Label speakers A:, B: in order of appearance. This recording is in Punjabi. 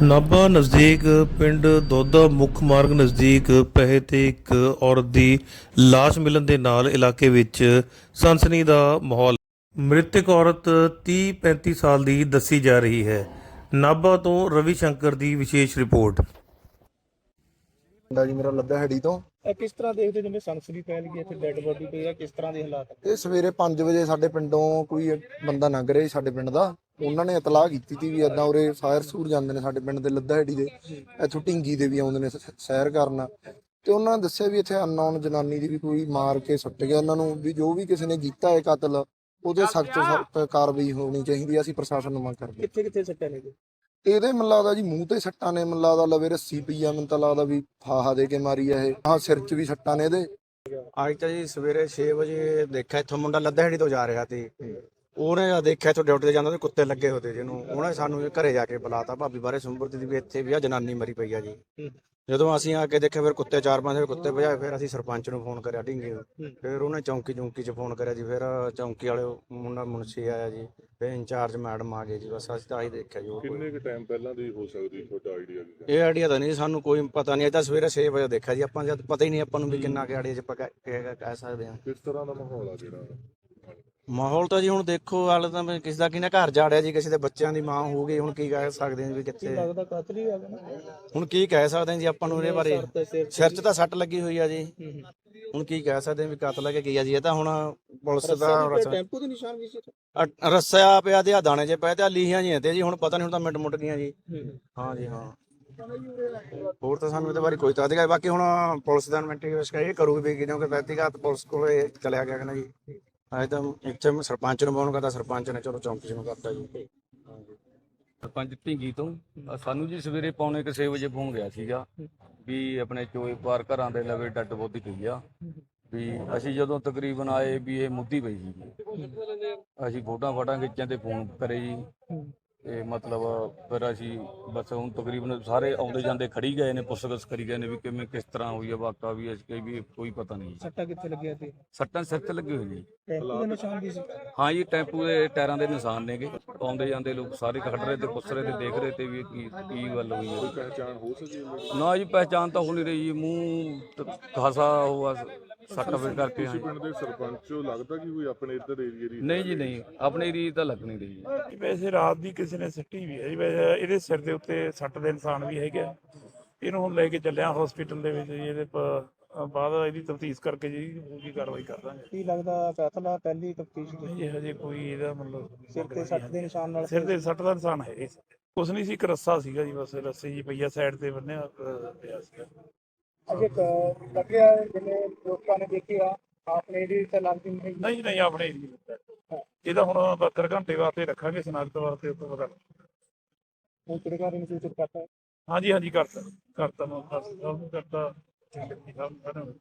A: ਨਾਭਾ ਨਜ਼ਦੀਕ ਪਿੰਡ ਦੋਦਾ ਮੁੱਖ ਮਾਰਗ ਨਜ਼ਦੀਕ ਪਹੇ ਤੇ ਇੱਕ ਔਰਤ ਦੀ ਲਾਸ਼ ਮਿਲਣ ਦੇ ਨਾਲ ਇਲਾਕੇ ਵਿੱਚ ਸਨਸਨੀ ਦਾ ਮਾਹੌਲ। ਮ੍ਰਿਤਕ ਔਰਤ 30-35 ਸਾਲ ਦੀ ਦੱਸੀ ਜਾ ਰਹੀ ਹੈ। ਨਾਭਾ ਤੋਂ ਰਵੀ ਸ਼ੰਕਰ ਦੀ ਵਿਸ਼ੇਸ਼ ਰਿਪੋਰਟ।
B: ਮੁੰਡਾ ਜੀ ਮੇਰਾ ਲੱਦਾ ਹੈੜੀ ਤੋਂ।
C: ਇਹ ਕਿਸ ਤਰ੍ਹਾਂ ਦੇਖਦੇ ਜਿਵੇਂ ਸਨਸਰੀ ਫੈਲ ਗਈ ਇੱਥੇ ਡੈੱਡ ਬੋਡੀ ਪਈ ਆ ਕਿਸ ਤਰ੍ਹਾਂ ਦੇ ਹਾਲਾਤ
B: ਇਹ ਸਵੇਰੇ 5 ਵਜੇ ਸਾਡੇ ਪਿੰਡੋਂ ਕੋਈ ਬੰਦਾ ਲੰਘ ਰਿਹਾ ਸੀ ਸਾਡੇ ਪਿੰਡ ਦਾ। ਉਹਨਾਂ ਨੇ ਇਤਲਾਹ ਕੀਤੀ ਸੀ ਵੀ ਏਦਾਂ ਉਰੇ ਫਾਇਰ ਸੂਰ ਜਾਂਦੇ ਨੇ ਸਾਡੇ ਪਿੰਡ ਦੇ ਲੱਦਾ ਹੈੜੀ ਦੇ ਇੱਥੋਂ ਢਿੰਗੀ ਦੇ ਵੀ ਆਉਂਦੇ ਨੇ ਸ- ਸੈਰ ਕਰਨ। ਤੇ ਉਹਨਾਂ ਨੇ ਦੱਸਿਆ ਵੀ ਇੱਥੇ ਅਨਨੋਨ ਜਨਾਨੀ ਦੀ ਵੀ ਕੋਈ ਮਾਰ ਕੇ ਸੁੱਟ ਗਿਆ। ਉਹਨਾਂ ਨੂੰ ਵੀ ਜੋ ਵੀ ਕਿਸੇ ਨੇ ਕੀਤਾ ਹੈ ਕਤਲ ਉਹਦੇ ਸਖਤ ਸਖਤ ਕਾਰਵਾਈ ਹੋਣੀ ਚਾਹੀਦੀ ਹੈ ਅਸੀਂ ਪ੍ਰਸ਼ਾਸਨ ਨੂੰ ਮੰਗ ਕਰਦੇ ਹਾਂ।
C: ਕਿੱਥੇ ਕਿੱਥੇ ਸੱਟਾਂ ਨੇ ਜੀ?
B: ਇਹਦੇ ਮੈਨੂੰ ਲੱਗਦਾ ਜੀ ਮੂੰਹ ਤੇ ਸੱਟਾਂ ਨੇ ਮੈਨੂੰ ਲੱਗਦਾ ਲਵੇ ਰੱਸੀ ਪਈ ਆ ਮੈਨੂੰ ਤਾਂ ਲੱਗਦਾ ਵੀ ਫਾਹਾ ਦੇ ਕੇ ਮਾਰੀ ਆ ਇਹ। ਹਾਂ ਸਿਰ 'ਚ ਵੀ ਸੱਟਾਂ ਨੇ ਇਹਦੇ।
D: ਅੱਜ ਤਾਂ ਜੀ ਸਵੇਰੇ 6 ਵਜੇ ਦੇਖਿਆ ਇੱਥੋਂ ਮੁੰਡਾ ਲੱਦਹੜੀ ਤੋਂ ਜਾ ਰਿਹਾ ਸੀ। ਉਹਨੇ ਜਦ ਦੇਖਿਆ ਇੱਥੋਂ ਡਿਊਟੀ ਤੇ ਜਾਂਦਾ ਤੇ ਕੁੱਤੇ ਲੱਗੇ ਹੋਤੇ ਜਿਹਨੂੰ ਉਹਨੇ ਸਾਨੂੰ ਘਰੇ ਜਾ ਕੇ ਬੁਲਾਤਾ ਭਾਬੀ ਬਾਰੇ ਸੁੰਬਰਤੀ ਦੀ ਵੀ ਇੱਥੇ ਵੀ ਆ ਜਨਾਨੀ ਮਰੀ ਪਈ ਆ ਜੀ। ਜਦੋਂ ਅਸੀਂ ਆ ਕੇ ਦੇਖਿਆ ਫਿਰ ਕੁੱਤੇ ਚਾਰ ਪੰਜ ਕੁੱਤੇ ਭਜਾਏ ਫਿਰ ਅਸੀਂ ਸਰਪੰਚ ਨੂੰ ਫੋਨ ਕਰਿਆ ਢਿੰਗੇ ਫਿਰ ਉਹਨੇ ਚੌਂਕੀ ਚੌਂਕੀ 'ਚ ਫੋਨ ਕਰਿਆ ਜੀ ਫਿਰ ਚੌਂਕੀ ਵਾਲੇ ਮੁੰਡਾ ਮੁਨਸੀ ਆਇਆ ਜੀ ਫਿਰ ਇੰਚਾਰਜ ਮੈਡਮ ਆ ਗਏ ਜੀ ਬਸ ਅਸੀਂ ਤਾਂ ਆਹੀ ਦੇਖਿਆ ਜੀ ਹੋਰ ਕੋਈ-
E: ਕਿੰਨੇ ਕੁ ਟਾਈਮ ਪਹਿਲਾਂ ਦੀ ਹੋ ਸਕਦੀ ਤੁਹਾਡਾ ਆਈਡੀਆ ਕੀ
D: ਇਹ ਆਈਡੀਆ ਤਾਂ ਨਹੀਂ ਸਾਨੂੰ ਕੋਈ ਪਤਾ ਨਹੀਂ ਇਹ ਤਾਂ ਸਵੇਰੇ 6 ਵਜੇ ਦੇਖਿਆ ਜੀ ਆਪਾਂ ਜਦ ਪਤਾ ਹੀ ਨਹੀਂ ਆਪਾਂ ਨੂੰ ਵੀ ਕਿੰਨਾ ਕਿ ਆਈਡੀਆ ਚ ਆਪਾਂ ਕਹਿ ਕਹਿ- ਕਹਿ ਸਕਦੇ ਹਾਂ।
E: ਕਿਸ ਤਰ੍ਹਾਂ ਦਾ ਮਾਹੌਲ ਆ ਜਿਹੜਾ?
D: ਮਾਹੌਲ ਤਾਂ ਜੀ ਹੁਣ ਦੇਖੋ ਹਾਲੇ ਤਾਂ ਵੀ ਕਿਸੇ ਦਾ ਕਿਨੇ ਘਰ ਜਾੜਿਆ ਜੀ ਕਿਸੇ ਦੇ ਬੱਚਿਆਂ ਦੀ ਮਾਂ ਹੋ ਗਈ ਹੁਣ ਕੀ ਕਹਿ ਸਕਦੇ ਹਾਂ ਵੀ ਕਿੱਥੇ
C: ਲੱਗਦਾ ਕਾਤਲ ਆ ਗਿਆ ਨਾ?
D: ਹੁਣ ਕੀ ਕਹਿ ਸਕਦੇ ਹਾਂ ਜੀ ਆਪਾਂ ਨੂੰ ਇਹਦੇ ਬਾਰੇ?
C: ਸਰ ਤੇ
D: 'ਚ ਸੱਟ ਲੱਗੀ ਹੋਈ ਆ ਜੀ। ਹੁਣ ਕੀ ਕਹਿ ਸਕਦੇ ਹਾਂ ਵੀ ਕਤਲ ਹੈ ਕਿ ਕੀ ਆ ਜੀ ਇਹ ਤਾਂ ਹੁਣ ਪੁਲਿਸ ਦਾ
C: ਰੱਸਾ ਪਿਆ, ਟੈਂਪੂ ਦੇ ਨਿਸ਼ਾਨ ਵੀ ਸੀ ਇੱਥੇ।
D: ਅ- ਰੱਸਿਆ ਪਿਆ ਤੇ ਆ ਦਾਣੇ 'ਚ ਪਏ ਤੇ ਆ ਲੀਹਾਂ ਜੀ ਤੇ ਜੀ ਹੁਣ ਪਤਾ ਨਹੀਂ ਹੁਣ ਤਾਂ ਮਿੰਟ ਮੁੱਟ ਗਈਆਂ ਜੀ।
C: ਹੂੰ,
D: ਜੀ ਹਾਂ। ਹੋਰ ਤਾਂ ਸਾਨੂੰ ਇਹਦੇ ਬਾਰੇ ਕੋਈ ਤਾਂ ਅਧਿਕਾਰ ਬਾਕੀ ਹੁਣ ਪੁਲਿਸ ਦਾ ਇਨਵੈਸਟੀਗੇਸ਼ਨ ਇਹ ਕਰੂਗੀ ਵੀ ਕਿਉਂਕਿ ਵਿਅਕਤੀਗਤ ਪੁਲਿਸ ਕੋਲੇ ਚਲਿਆ ਗਿਆ ਕਿ ਨਾ ਜੀ। ਅਜੇ ਤਾਂ ਇੱਥੇ ਮੈਂ ਸਰਪੰਚ ਨੂੰ ਫੋਨ ਕਰਦਾ ਸਰਪੰਚ ਜੀ।
F: ਸਰਪੰਚ ਢਿੰਗੀ ਤੋਂ। ਅ, ਸਾਨੂੰ ਜੀ ਸਵੇਰੇ ਪੌਣੇ 6 ਵਜੇ ਫੋਨ ਗਿਆ ਸੀਗਾ ਵੀ ਆਪਣੇ ਚੋਏ ਪਾਰ ਘਰਾਂ ਦੇ ਲਵੇ ਡੱਡ ਬੋਦੀ ਪਈ ਆ। ਵੀ ਅਸੀਂ ਜਦੋਂ ਤਕਰੀਬਨ ਆਏ ਵੀ ਇਹ ਮੁੱਦੀ ਪਈ ਸੀ। ਅਸੀਂ ਫੋਟੋਆਂ ਫਾਟਾਂ ਖਿੱਚਾਂ ਤੇ ਫੋਨ ਕਰੇ ਜੀ। ਤੇ ਮਤਲਬ ਫਿਰ ਅਸੀਂ ਬਸ ਹੁਣ ਤਕਰੀਬਨ ਸਾਰੇ ਆਉਂਦੇ ਜਾਂਦੇ ਖੜੀ ਗਏ ਨੇ ਪੁੱਛਗਿੱਛ ਕਰੀ ਗਏ ਨੇ ਵੀ ਕਿਵੇਂ ਕਿਸ ਤਰ੍ਹਾਂ ਹੋਈ ਆ ਵਾਕਾ ਵੀ ਅਸੀਂ ਵੀ ਕੋਈ ਪਤਾ ਨਹੀਂ।
C: ਸੱਟਾਂ ਕਿੱਥੇ ਲੱਗਿਆ ਸੀ
F: ਸੱਟਾਂ ਸਿਰ ਤੇ ਲੱਗੀ ਹੋਈ ਜੀ
C: ਟੈਂਪੂ ਦੇ ਨਿਸ਼ਾਨ ਵੀ ਸੀ?
F: ਹਾਂ ਜੀ ਟੈਂਪੂ ਦੇ ਟਾਇਰਾਂ ਦੇ ਨਿਸ਼ਾਨ ਨੇਗੇ। ਆਉਂਦੇ ਜਾਂਦੇ ਲੋਕ ਸਾਰੇ ਖੜ ਰਹੇ ਤੇ ਪੁੱਛ ਰਹੇ ਤੇ ਦੇਖ ਰਹੇ ਤੇ ਵੀ ਕੀ ਕੀ ਗੱਲ ਹੋਈ ਹੈ
E: ਪਹਿਚਾਣ ਹੋ ਸਕੀ ਇਹਨਾਂ ਦੀ?
F: ਨਾ ਜੀ ਪਹਿਚਾਨ ਤਾਂ ਹੋ ਨਹੀਂ ਰਹੀ ਜੀ। ਮੂੰਹ ਤ- ਖਾਸਾ ਹੋਆ ਸੱਟ ਕਰਕੇ
E: ਤੁਸੀਂ ਪਿੰਡ ਦੇ ਸਰਪੰਚ ਹੋ ਲੱਗਦਾ ਕਿ ਕੋਈ ਆਪਣੇ ਇੱਧਰ ਏਰੀਏ ਦੀ
F: ਨਹੀਂ ਜੀ ਨਹੀਂ। ਆਪਣੀ ਰੀਤ ਤਾਂ ਲੱਗ ਨਹੀਂ ਰਹੀ ਜੀ
G: ਵੈਸੇ ਰਾਤ ਦੀ ਕਿਸੇ ਨੇ ਸੱਟੀ ਵੀ ਹੈ ਜੀ। ਵੈਸੇ ਇਹਦੇ ਸਿਰ ਦੇ ਉੱਤੇ ਸੱਟ ਦੇ ਨਿਸ਼ਾਨ ਵੀ ਹੈਗੇ ਆ। ਇਹਨੂੰ ਹੁਣ ਲੈ ਕੇ ਚੱਲਿਆ ਹਸਪੀਟਲ ਦੇ ਵਿੱਚ ਜੀ। ਇਹਦੇ ਪ- ਬਾਅਦ ਇਹਦੀ ਤਫਤੀਸ਼ ਕਰਕੇ ਜੀ ਪੂਰੀ ਕਾਰਵਾਈ ਕਰ ਦਾਂਗੇ।
C: ਕੀ ਲੱਗਦਾ ਕਾਤਲ ਆ ਪਹਿਲੀ ਤਫਤੀਸ਼
G: ਨਹੀਂ ਜੀ ਹਜੇ ਕੋਈ ਇਹਦਾ ਮਤਲਬ
C: ਸਿਰ ਤੇ ਸੱਟ ਦੇ ਨਿਸ਼ਾਨ ਨਾਲ?
G: ਸਿਰ ਦੇ ਸੱਟ ਦਾ ਨਿਸ਼ਾਨ ਹੈ ਕੁਛ ਨਹੀਂ ਸੀ ਇੱਕ ਰੱਸਾ ਸੀਗਾ ਜੀ ਬਸ ਰੱਸੇ ਜੀ ਪਈਆ ਸਾਈਡ ਤੇ ਬੰਨਿਆ ਅਹ, ਪਿਆ ਸੀਗਾ।
C: ਨਹੀਂ
G: ਨਹੀਂ ਨਹੀਂ ਆਪਣੇ ਏਰੀਏ ਵਿੱਚ ਇਹਦਾ ਹੁਣ 72 ਘੰਟੇ ਵਾਸਤੇ ਰੱਖਾਂਗੇ ਸਨਾਖਤ ਵਾਸਤੇ ਤੋਂ ਪਤਾ
C: ਹੁਣ ਕਿਹੜੇ ਨੂੰ ਸੂਚਿਤ ਕਰਤਾ
G: ਹਾਂਜੀ ਹਾਂਜੀ ਕਰਤਾ ਕਰਤਾ ਮੈਂ। ਨੂੰ ਕਰਤਾ। ਨੂੰ